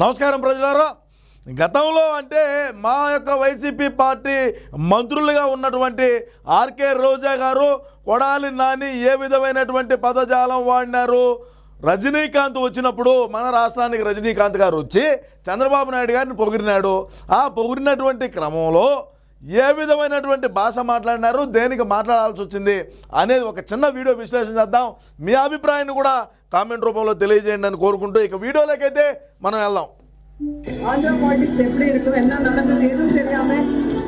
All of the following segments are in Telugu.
నమస్కారం ప్రజలారా. గతంలో అంటే మా యొక్క వైసీపీ పార్టీ మంత్రులుగా ఉన్నటువంటి ఆర్కే రోజా గారు కొడాలి నాని ఏ విధమైనటువంటి పదజాలం వాడినారు? రజనీకాంత్ వచ్చినప్పుడు మన రాష్ట్రానికి రజనీకాంత్ గారు వచ్చి చంద్రబాబు నాయుడు గారిని పొగిరినాడు ఆ పొగిరినటువంటి క్రమంలో ఏ విధమైనటువంటి భాష మాట్లాడినారు దేనికి మాట్లాడాల్సి వచ్చింది అనేది ఒక చిన్న వీడియో విశ్లేషణ చేద్దాం. మీ అభిప్రాయాన్ని కూడా కామెంట్ రూపంలో తెలియజేయండి అని కోరుకుంటూ ఇక వీడియోలోకైతే మనం వెళ్దాం. ஆந்திரா பாலிடிக்ஸ் எப்படி இருக்கும் என்ன நடந்தது எதுவும் தெரியாம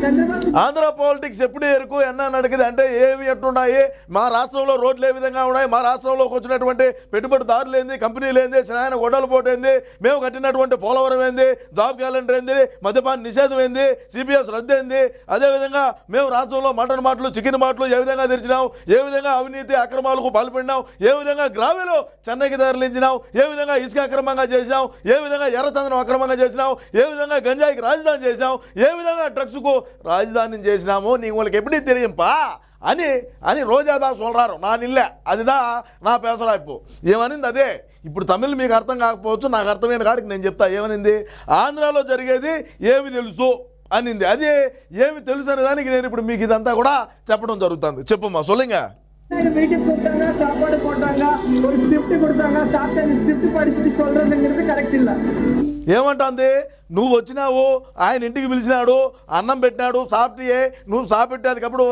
சந்திரபாபு ఆంధ్ర పాలిటిక్స్ ఎప్పుడు ఎరుకు ఎన్న నడికింది అంటే ఏవి ఎట్లున్నాయి మా రాష్ట్రంలో రోడ్లు ఏ విధంగా ఉన్నాయి మా రాష్ట్రంలోకి వచ్చినటువంటి పెట్టుబడిదారులు ఏంది కంపెనీలు ఏంది స్నాయన గొడ్డల పోటు ఏంది మేము కట్టినటువంటి పోలవరం ఏంది జాబ్ క్యాలెండర్ ఏంది మద్యపాన నిషేధం ఏంది సిపిఎస్ రద్దు ఏంది అదేవిధంగా మేము రాష్ట్రంలో మటన్ మాటలు చికెన్ మాటలు ఏ విధంగా తెరిచినాం ఏ విధంగా అవినీతి అక్రమాలకు పాల్పడినాం ఏ విధంగా గ్రామీలో చెన్నైకి తరలించినాం ఏ విధంగా ఇసుక అక్రమంగా చేసినాం ఏ విధంగా ఎర్రచందనం అక్రమంగా చేసినావు? ఏ విధంగా గంజాయికి రాజధాని చేసినావు? ఏ విధంగా డ్రగ్స్కు రాజధాని చేసినామో? నీ వాళ్ళకి ఎప్పుడీ తెలియంపా అని అని రోజా దా నా నిల్లే. అదిదా నా పేసరాయిపు. ఏమనింది అదే? ఇప్పుడు తమిళ్ మీకు అర్థం కాకపోవచ్చు నాకు అర్థమైన కాడికి నేను చెప్తా. ఏమనింది? ఆంధ్రాలో జరిగేది ఏమి తెలుసు? అనింది. అది ఏమి తెలుసు అనే దానికి నేను ఇప్పుడు మీకు ఇదంతా కూడా చెప్పడం జరుగుతుంది. చెప్పమ్మా సొలింగా மீட்டிங் கொடுத்தாங்க சாப்பாடு போட்டாங்க ஒரு ஸ்கிரிப்ட் கொடுத்தாங்க ஸ்கிரிப்ட் படிச்சுட்டு சொல்றதுங்கிறது கரெக்ட் ఏమంటుంది? నువ్వు వచ్చినావు ఆయన ఇంటికి పిలిచినాడు అన్నం పెట్టినాడు సాఫ్ట్యే నువ్వు సాఫ్ట్ అదికప్పుడు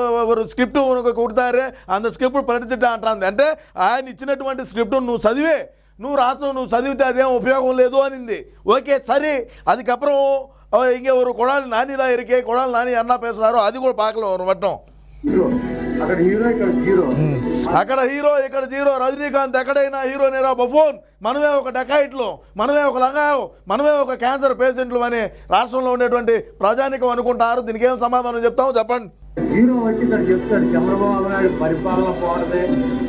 స్క్రిప్ట్ కుడతారే అంత స్క్రిప్ట్ ప్రకటించట అంటుంది. అంటే ఆయన ఇచ్చినటువంటి స్క్రిప్ట్ నువ్వు చదివే నువ్వు రాసిన నువ్వు చదివితే అదేం ఉపయోగం లేదు అనింది. ఓకే సరే அதுக்கப்புறம் இங்கே ஒரு குழால் நானி தான் కొడాలి నాని అన్న పేసినారు అది அது கூட మొత్తం ஒரு வட்டம் అక్కడ హీరో ఇక్కడ జీరో. అక్కడ హీరో ఇక్కడ జీరో. రజనీకాంత్ ఎక్కడైనా హీరో నేరా బఫోన్. మనమే ఒక డెకాయిట్లు మనమే ఒక లంగాలు మనమే ఒక క్యాన్సర్ పేషెంట్లు అని రాష్ట్రంలో ఉండేటువంటి ప్రజానికం అనుకుంటారు. దీనికి ఏం సమాధానం చెప్తాము చెప్పండి. జీరో వచ్చి ఇక్కడ చెప్తాడు చంద్రబాబు నాయుడు పరిపాలన బాగుంటుంది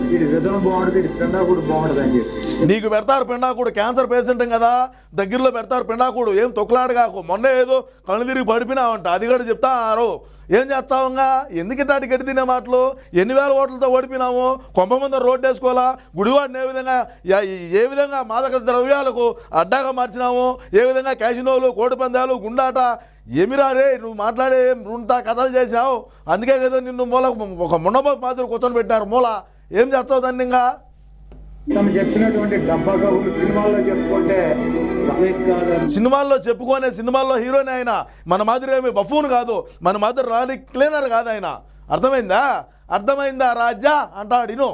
వీడి విధన బాగుంటుంది వీడి పిండా కూడా బాగుంటుంది అని చెప్పి. నీకు పెడతారు పిండాకుడు క్యాన్సర్ పేషెంట్ కదా దగ్గరలో పెడతారు పిండాకుడు ఏం తొక్కులాడు కాకు మొన్న ఏదో కళ్ళు తిరిగి పడిపోయినావంట అది కూడా చెప్తారు ఏం చేస్తావుగా ఎందుకు ఇట్లాంటి గడ్డి తినే మాటలు? ఎన్ని వేల ఓట్లతో ఓడిపోయినాము కొంప ముందు రోడ్డు వేసుకోవాలా? గుడివాడిని ఏ విధంగా ఏ విధంగా మాదక ద్రవ్యాలకు అడ్డాగా మార్చినాము ఏ విధంగా క్యాసినోలు కోడి పందాలు గుండాట ఏమిరా రే నువ్వు మాట్లాడే ఉంతా కథలు చేసావు అందుకే కదా నిన్ను మూల ఒక ముండబో మాదిరి కూర్చొని పెట్టారు మూల ఏం చేస్తావు దాన్ని ఇంకా? తను చెప్పినటువంటి సినిమాల్లో చెప్పుకుంటే సినిమాల్లో చెప్పుకునే సినిమాల్లో హీరోనే ఆయన మన మాదిరి ఏమి బఫూన్ కాదు. మన మాదిరి రాలి క్లీనర్ కాదు ఆయన. అర్థమైందా? అర్థమైందా రాజా? అంటాడు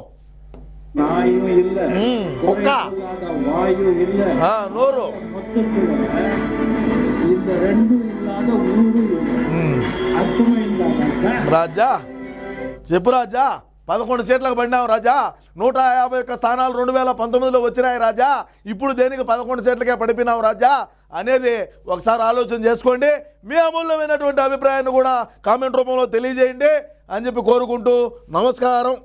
రాజా చెప్పు రాజా. పదకొండు సీట్లకు పడినావు రాజా. నూట యాభై ఒక్క స్థానాలు రెండు వేల పంతొమ్మిదిలో వచ్చినాయి రాజా. ఇప్పుడు దేనికి పదకొండు సీట్లకే పడిపోయినావు రాజా? అనేది ఒకసారి ఆలోచన చేసుకోండి. మీ అమూల్యమైనటువంటి అభిప్రాయాన్ని కూడా కామెంట్ రూపంలో తెలియజేయండి అని చెప్పి కోరుకుంటూ నమస్కారం.